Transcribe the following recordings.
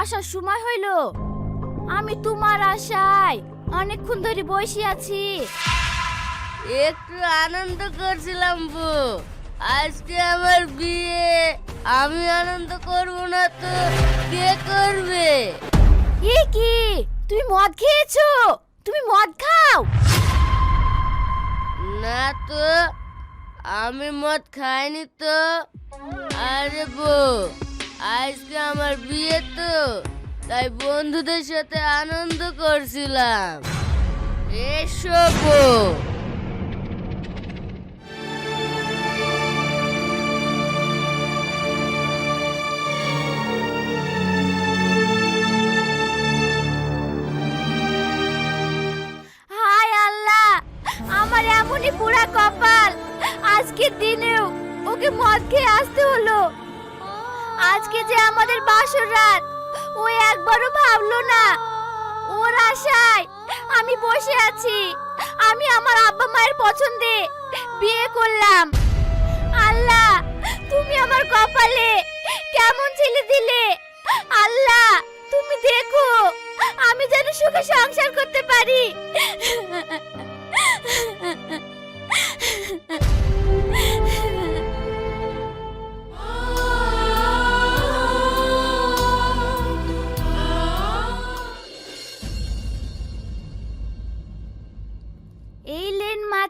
আসার সময় হইল। আমি তোমার আশায় অনেকক্ষণ ধরে বসে আছি। একটু আনন্দ করছিলাম বউ আজকে আমার বিয়ে। আমি আনন্দ করব না তো কে করবে? এ কি? তুমি মদ খেয়েছো? তুমি মদ খাও? না তো আমি মদ খাইনি তো। আরে বউ আজকে আমার বিয়ে তো, তাই বন্ধুদের সাথে আনন্দ করছিলাম। এসো আমার এমনই কপাল। আজকের দিনেও ওকে মদ খেয়ে আসতে হলো। আজকে যে আমাদের বাসর রাত, ও একবারও ভাবলো না। ওর আশায় আমি বসে আছি, আমি আমার আব্বা মায়ের পছন্দে বিয়ে করলাম। আল্লাহ, তুমি আমার কপালে কেমন ছেলে দিলে? আল্লাহ, তুমি দেখো, আমি যেন সুখে সংসার করতে পারি।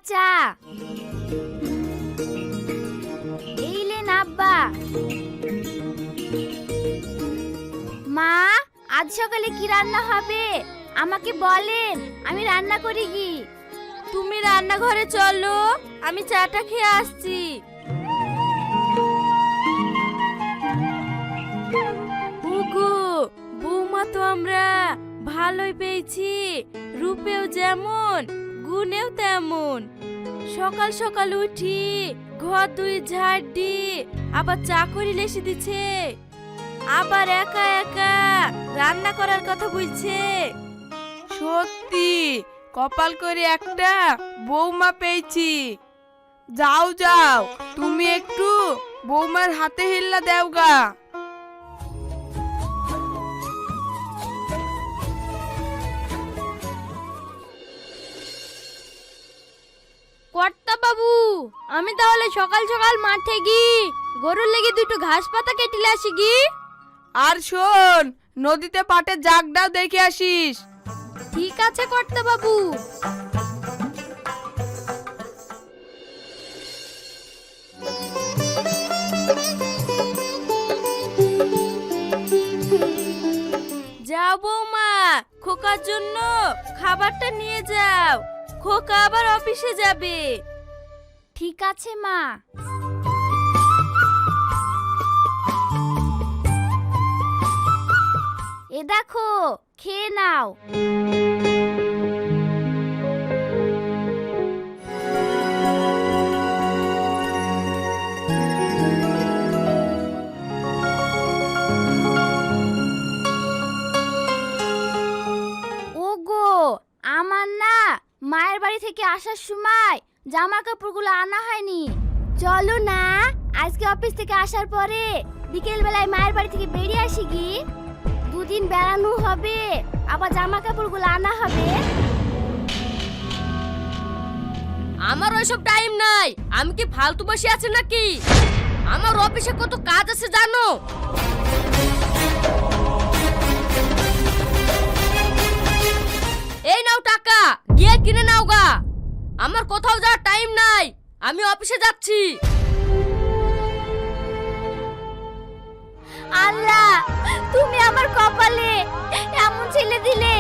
লেন মাচা এই লেন আব্বা। মা, আজ সকালে কি রান্না হবে? আমাকে বলেন, আমি রান্না করি কি? তুমি রান্নাঘরে চলো, আমি চাটা খেয়ে আসছি। ওগো বৌমা তো আমরা ভালোই পেয়েছি, রূপেও যেমন। গুণেও তেমন। সকাল সকাল উঠি, ঘর দুই ঝাড় দি আবার চাকরি লেসে দিচ্ছে আবার একা একা রান্না করার কথা বলছে। সত্যি, কপাল করে একটা বৌমা পেয়েছি। যাও যাও, তুমি একটু বৌমার হাতে হিল্লা দেও গা বাবু আমি তাহলে সকাল সকাল মাঠে গি গরুর লেগে দুটো ঘাস পাতা কেটে আসি গি আর শোন নদীতে পাটে জাগটাও দেখে আসিস। ঠিক আছে কর্তা বাবু যাও বৌমা খোকার জন্য খাবারটা নিয়ে যাও। খোকা আবার অফিসে যাবে। ঠিক আছে, মা। এ দেখো, খেয়ে নাও। ওগো, আমার না মায়ের বাড়ি থেকে আসার সময় জামা কাপড়গুলো আনা হয়নি। চলো না, আজকে অফিস থেকে আসার পরে বিকেল বেলায় মায়ের বাড়ি থেকে বেরিয়ে আসি কি? দুদিন বেড়ানো হবে, আবার জামা কাপড়গুলো আনা হবে। আমার ওইসব টাইম নাই। আমি কি ফালতু বসে আছি নাকি? আমার অফিসে কত কাজ আছে জানো? এই নাও টাকা, গিয়ে কিনে নাও গা। আমার কোথাও যাওয়ার টাইম নাই। আমি অফিসে যাচ্ছি। আল্লাহ, তুমি আমার কপালে এমন ছেলে দিলে,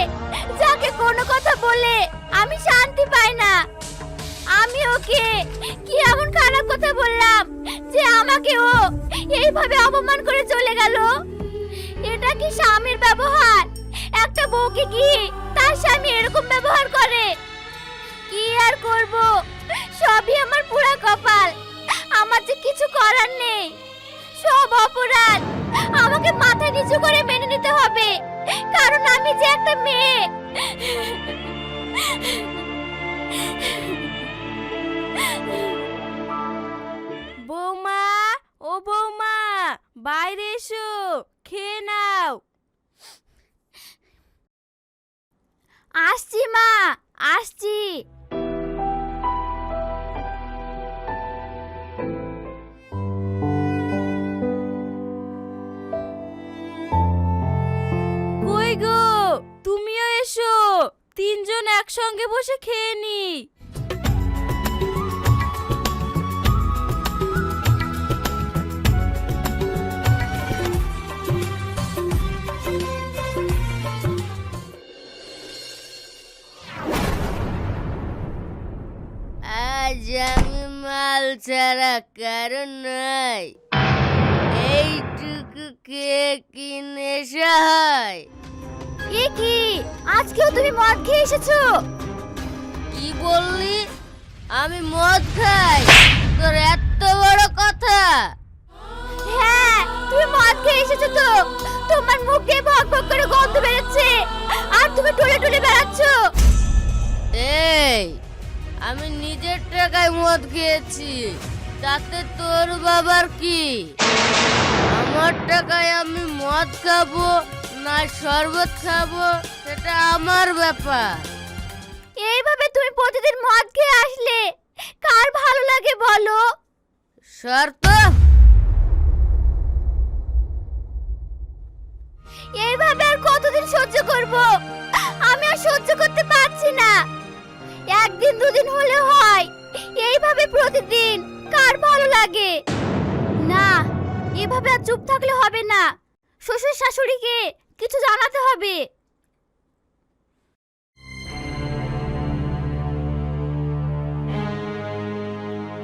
যাকে কোনো কথা বলে আমি শান্তি পাই না। আমি ওকে কি এমন খারাপ কথা বললাম যে আমাকে ও এইভাবে অপমান করে চলে গেল? এটা কি স্বামীর ব্যবহার? একটা বউকে কি তার স্বামী এরকম ব্যবহার করে? কি আর করব? সবই আমার পুরা কপাল। আমার যে কিছু করার নেই। সব অপরাধ আমাকে মাথা নিচু করে মেনে নিতে হবে। কারণ আমি যে একটা মেয়ে। বৌমা, ও বৌমা, বাইরে এসো, খেয়ে নাও। আসছি মা, আসছি। তিনজন একসঙ্গে বসে খেয়ে নি। আজ আমি মাল ছাড়া কারণ নাই। এইটুকু কে কি নেশা হয় এ কি? আজকেও তুমি মদ খেয়ে এসেছ? কি বললি? আমি মদ খাই। তোর এত বড় কথা। হ্যাঁ তুমি মদ খেয়ে এসেছ তো। তোমার মুখ দিয়ে ভক ভক করে গন্ধ বেরোচ্ছে। আর তুমি টলে টলে বেড়াচ্ছ। এই আমি নিজের টাকায় মদ খেয়েছি। তাতে তোর বাবার কি? আমার টাকায় আমি মদ খাব? না শরবত খাব সেটা আমার ব্যাপার। এইভাবে তুমি প্রতিদিন মদ খেয়ে আসলে কার ভালো লাগে বলো? শর্ত? এইভাবে আর কতদিন সহ্য করব? আমি আর সহ্য করতে পারছি না। একদিন দুদিন হলে হয় এইভাবে প্রতিদিন কার ভালো লাগে? না এভাবে আর চুপ থাকলে হবে না। শ্বশুর শাশুড়িকে কিছু জানাতে হবে।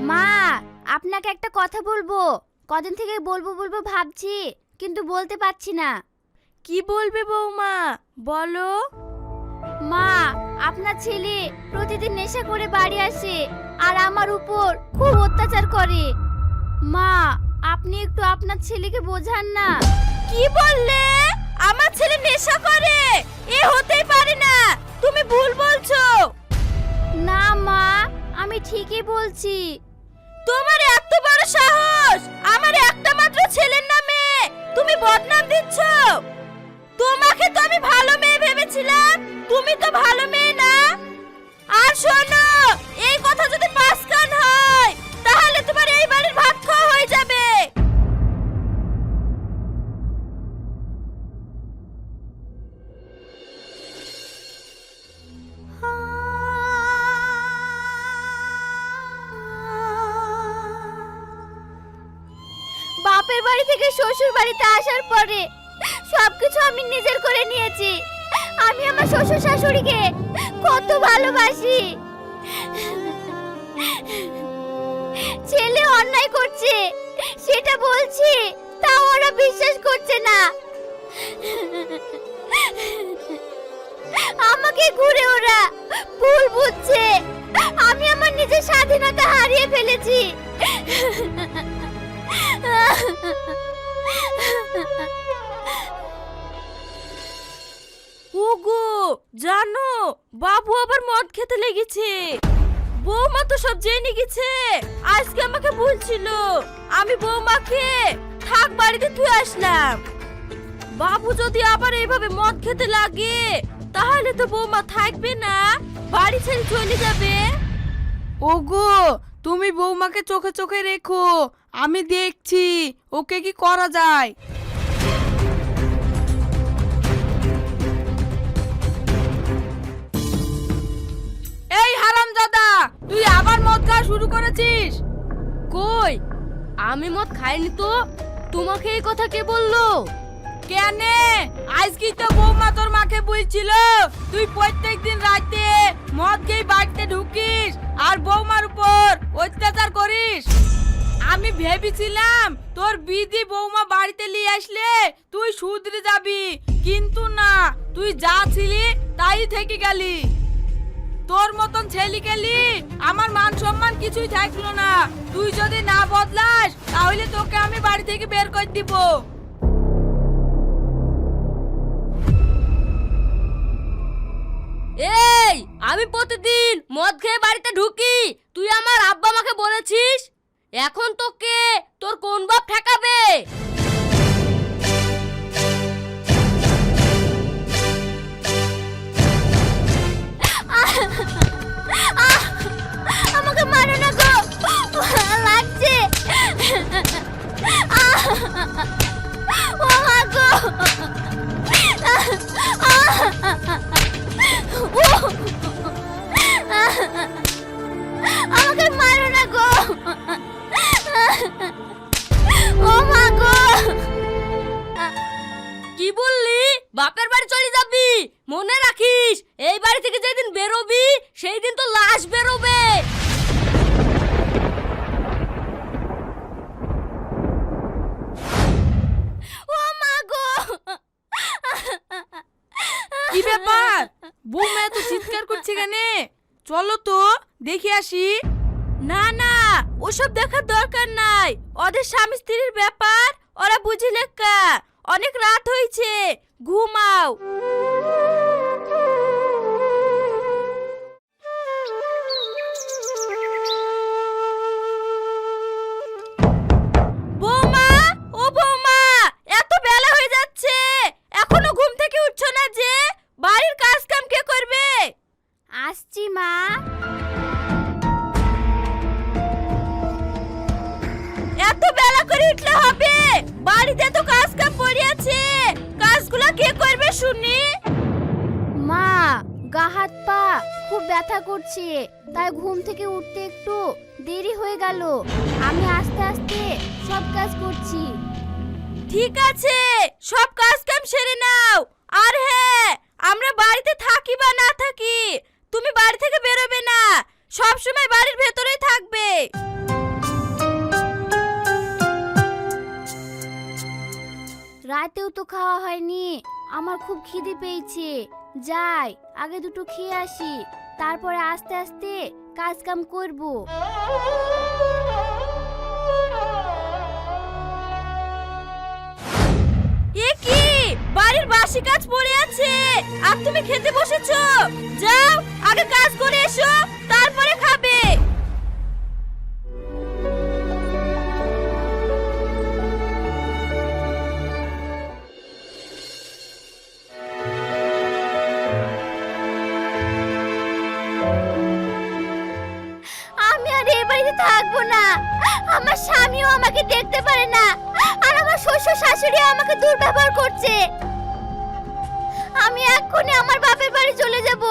মা আপনাকে একটা কথা বলব। কদিন থেকে বলব বলব ভাবছি কিন্তু বলতে পারছি না। কি বলবে বৌমা? বলো। মা আপনার ছেলে প্রতিদিন নেশা করে বাড়ি আসে আর আমার উপর খুব অত্যাচার করে। মা আপনি একটু আপনার ছেলেকে বোঝান না। কি বললে? আমার ছেলে নেশা করে। এ হতেই পারে না। তুমি ভুল বলছো। না মা, আমি ঠিকই বলছি। পরে সবকিছু আমি নিজের করে নিয়েছি। আমি আমার শ্বশুর শাশুড়িকে কত ভালোবাসি। ছেলে অন্যায় করছে, সেটা বলছি, তাও ওরা বিশ্বাস করছে না। আমাকে ঘুরে ওরা, ভুল বুঝছে। আমি আমার নিজের স্বাধীনতা হারিয়ে ফেলেছি। ওগো, জানো, বাবু আবার মদ খেতে লেগেছে। বৌমা তো সব জেনে গেছে। আজকে আমাকে বলছিল, আমি বৌমাকে থাক বাড়িতে তুই আসলাম। বাবু যদি আবার এইভাবে মদ খেতে লাগে, তাহলে তো বৌমা থাকবে না, বাড়ি ছেড়ে চলে যাবে। ওগো, তুমি বৌমাকে চোখে চোখে রেখো, আমি দেখছি, ওকে কি করা যায়? এই হারাম দাদা, তুই আবার মদ খাওয়া শুরু করেছিস? কই? আমি মদ খাইনি তো, তোমাকে এই কথা কে বলল? কেনে? আজকে তো বৌমা তোর মাকে বলছিল, তুই প্রত্যেক দিন রাতে মদ খেয়ে বাড়িতে ঢুকিস আর বৌমার উপর অত্যাচার করিস। আমি ভেবেছিলাম তোর বিধি বৌমা বাড়িতে নিয়ে আসলে তুই শুধরে যাবি, কিন্তু না, তুই যা ছিলি তাই থেকে গেলি। তোর মতন ছেলে গেলি আমার মান সম্মান কিছুই থাকল না। তুই যদি না বদলাস, তাহলে তোকে আমি বাড়ি থেকে বের করে দিব। এই, আমি প্রতিদিন মদ খেয়ে বাড়িতে ঢুকি। তুই আমার আব্বা আমাকে বলেছিস? এখন তোকে তোর কোন বাপ ঠেকাবে? আমাকে মারো না গো। লাগছে। গো। আমাকে মারো না গো। ও মা গো। কি বললি? বাপের যাবি? মনে রাখিস এই বাড়ি থেকে যেদিন বেরোবি সেই দিন তো লাশ বেরোবে। ও মা গো! কি ব্যাপার? বৌমা এত চিৎকার করছে কেন? চলো তো দেখে আসি। না না ওসব দেখার দরকার নাই। ওদের স্বামী স্ত্রীর ব্যাপার ওরা বুঝিলে কা অনেক রাত হয়েছে। ঘুমাও। শুনি। মা গা হাত পা খুব ব্যথা করছে তাই ঘুম থেকে উঠতে একটু দেরি হয়ে গেল। আমি আস্তে আস্তে সব কাজ করছি। ঠিক আছে সব কাজ কাম সেরে নাও। আর হ্যাঁ আমরা বাড়িতে থাকি বা না থাকি তুমি বাড়ি থেকে বেরোবে না সব সময় বাড়ির ভেতরেই থাকবে। রাতেও তো খাওয়া হয়নি। আমার খুব খিদে পেয়েছে। যাই, আগে দুটো খেয়ে আসি। তারপরে আস্তে আস্তে কাজ কাম করব। এ কি? বাড়ির বাসি কাজ পড়ে আছে। আর তুমি খেতে বসেছো? যাও, আগে কাজ করে এসো। দেখতে পারে না। আর আমার শ্বশুর শাশুড়িও আমাকে দুর্ব্যবহার করছে। আমি এক্ষুনি আমার বাপের বাড়ি চলে যাব।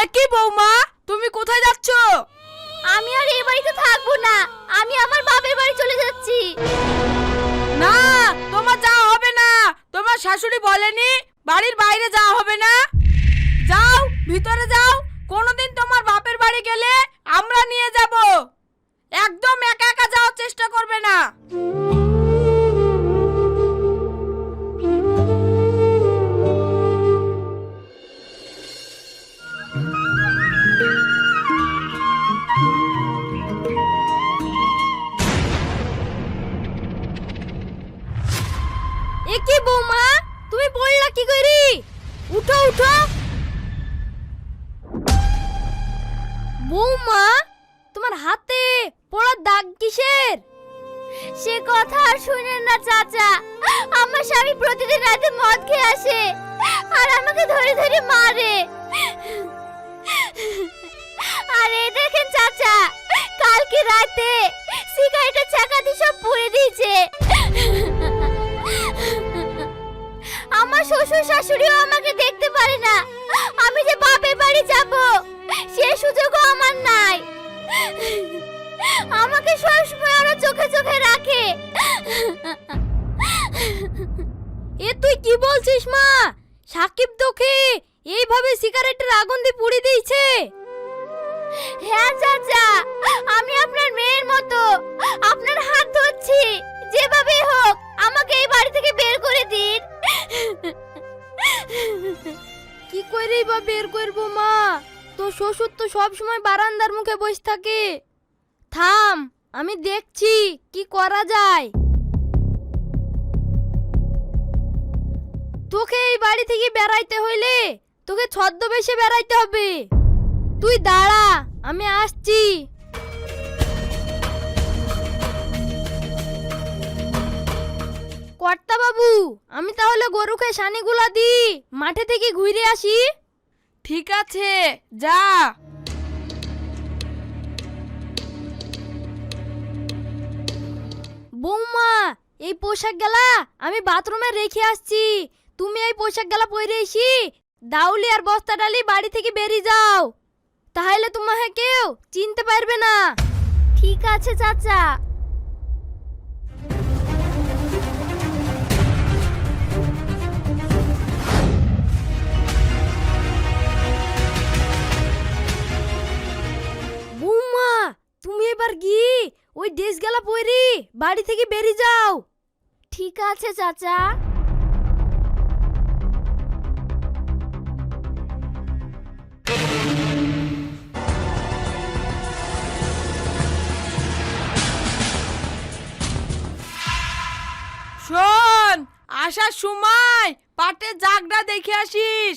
এ কি বৌমা? তুমি কোথায় যাচ্ছ? আমি আর এই বাড়িতে থাকব না। আমি আমার যাচ্ছি না, তোমার যাওয়া হবে না। তোমার শাশুড়ি বলেনি, বাড়ির বাইরে যাওয়া হবে না। যাও, ভিতরে যাও। কোনোদিন তোমার বাপের বাড়ি গেলে আমরা নিয়ে যাব। একদম একা একা যাওয়ার চেষ্টা করবে না। বৌমা, তুমি বললা কি করি উঠো উঠো। বৌমা, তোমার হাতে পড়ার দাগ কিসের? সে কথা আর শুনেন না, চাচা। আমার স্বামী প্রতিদিন রাতে মদ খেয়ে আসে আর আমাকে ধরে ধরে মারে। আর এই দেখেন, চাচা, কালকে রাতে সিগারেটের চাকাতি সব পুড়ে দিয়েছে। আমার শ্বশুর শাশুড়িও আমাকে দেখতে পারে না। আমি যে বাপের বাড়ি যাব, সে সুযোগও আমার নাই। আমাকে সবসময় ওরা চোখে চোখে রাখে। এ তুই কি বলছিস, মা? সাকিব তোকে এইভাবে সিগারেটের আগুন দিয়ে পুড়ে দিয়েছে? হ্যাঁ চাচা, আমি আপনার মেয়ের মতো। আপনার হাত ধরছি। যেভাবে হোক, আমাকে এই বাড়ি থেকে বের করে দিন। কি করেই বা বের করব মা? তো শ্বশুর তো সব সময় বারান্দার মুখে বসে থাকে। থাম, আমি দেখছি, কি করা যায়? তোকে এই বাড়ি থেকে বেড়াইতে হইলে তোকে ছদ্মবেশে বেড়াইতে হবে। তুই দাঁড়া, আমি আসছি। কর্তা বাবু আমি তাহলে গরুকে সানিগুলা দি মাঠে থেকে ঘুরে আসি। ঠিক আছে যা। বৌমা এই পোশাক গেলা আমি বাথরুমে রেখে আসছি। তুমি এই পোশাক গেলা পরে এসি দাউলি আর বস্তা ডালি বাড়ি থেকে বেরিয়ে যাও। তাহলে তোমাকে কেউ চিনতে পারবে না। ঠিক আছে চাচা। তুমি এবার গিয়ে ওই ড্রেস গেলা পরি বাড়ি থেকে বেরিয়ে যাও। ঠিক আছে চাচা। শোন আসার সময় পাটে জাগটা দেখে আসিস।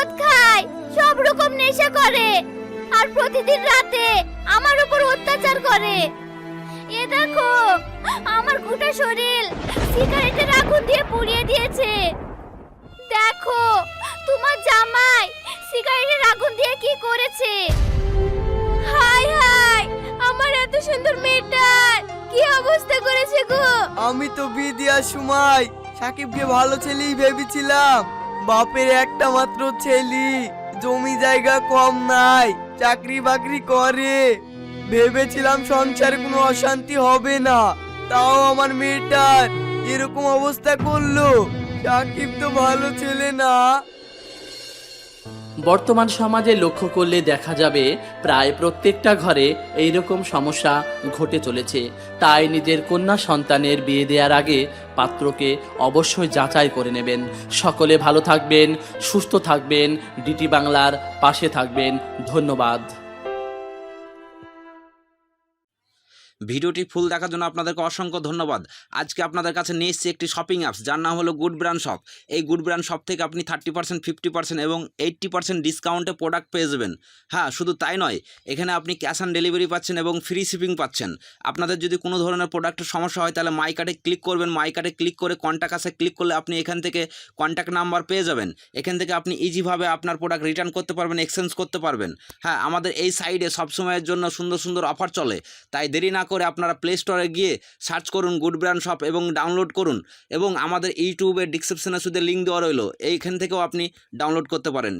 মদ খায়, সব রকম নেশা করে। আর প্রতিদিন রাতে আমার উপর অত্যাচার করে। এ দেখো, আমার গোটা শরীর সিগারেটের আগুন দিয়ে পুড়িয়ে দিয়েছে। দেখো, তোমার জামাই সিগারেটের আগুন দিয়ে কি করেছে? হাই হাই, আমার এত সুন্দর মেয়েটার কি অবস্থা করেছে গো? আমি তো বিয়ে দেওয়ার সময় সাকিবকে ভালো ছেলেই ভেবেছিলাম। বাপের একটা মাত্র ছেলে, জমি জায়গা কম নাই, চাকরি বাকরি করে। ভেবেছিলাম সংসারে কোনো অশান্তি হবে না, তাও আমার মেয়েটার এরকম অবস্থা করল। সাকিব তো ভালো ছেলে না। বর্তমান সমাজে লক্ষ্য করলে দেখা যাবে প্রায় প্রত্যেকটা ঘরে এই রকম সমস্যা ঘটে চলেছে। তাই নিজের কন্যা সন্তানের বিয়ে দেওয়ার আগে পাত্রকে অবশ্যই যাচাই করে নেবেন। সকলে ভালো থাকবেন, সুস্থ থাকবেন, ডিটি বাংলার পাশে থাকবেন। ধন্যবাদ। ভিডিওটি ফুল দেখার জন্য আপনাদেরকে অসংখ্য ধন্যবাদ। আজকে আপনাদের কাছে নিয়ে এসেছি একটি শপিং অ্যাপস যার নাম হলো গুড ব্র্যান্ড শপ এই গুড ব্র্যান্ড শপ থেকে আপনি থার্টি পার্সেন্ট ফিফটি পার্সেন্ট এবং এইট্টি পার্সেন্ট ডিসকাউন্টে প্রোডাক্ট পেয়ে যাবেন। হ্যাঁ শুধু তাই নয়, এখানে আপনি ক্যাশ অন ডেলিভারি পাচ্ছেন এবং ফ্রি শিপিং পাচ্ছেন। আপনাদের যদি কোনো ধরনের প্রোডাক্টের সমস্যা হয়, তাহলে মাই কার্ডে ক্লিক করবেন। মাই কার্ডে ক্লিক করে কন্ট্যাক্ট আসে ক্লিক করলে আপনি এখান থেকে কন্ট্যাক্ট নাম্বার পেয়ে যাবেন। এখান থেকে আপনি ইজিভাবে আপনার প্রোডাক্ট রিটার্ন করতে পারবেন এক্সচেঞ্জ করতে পারবেন। হ্যাঁ আমাদের এই সাইডে সবসময়ের জন্য সুন্দর সুন্দর অফার চলে। তাই দেরি না করে আপনারা প্লে স্টোরে গিয়ে সার্চ করুন গুড ব্র্যান্ড শপ এবং ডাউনলোড করুন এবং আমাদের ইউটিউবের ডিসক্রিপশনে শুধু লিঙ্ক দেওয়া রইল। এইখান থেকেও আপনি ডাউনলোড করতে পারেন।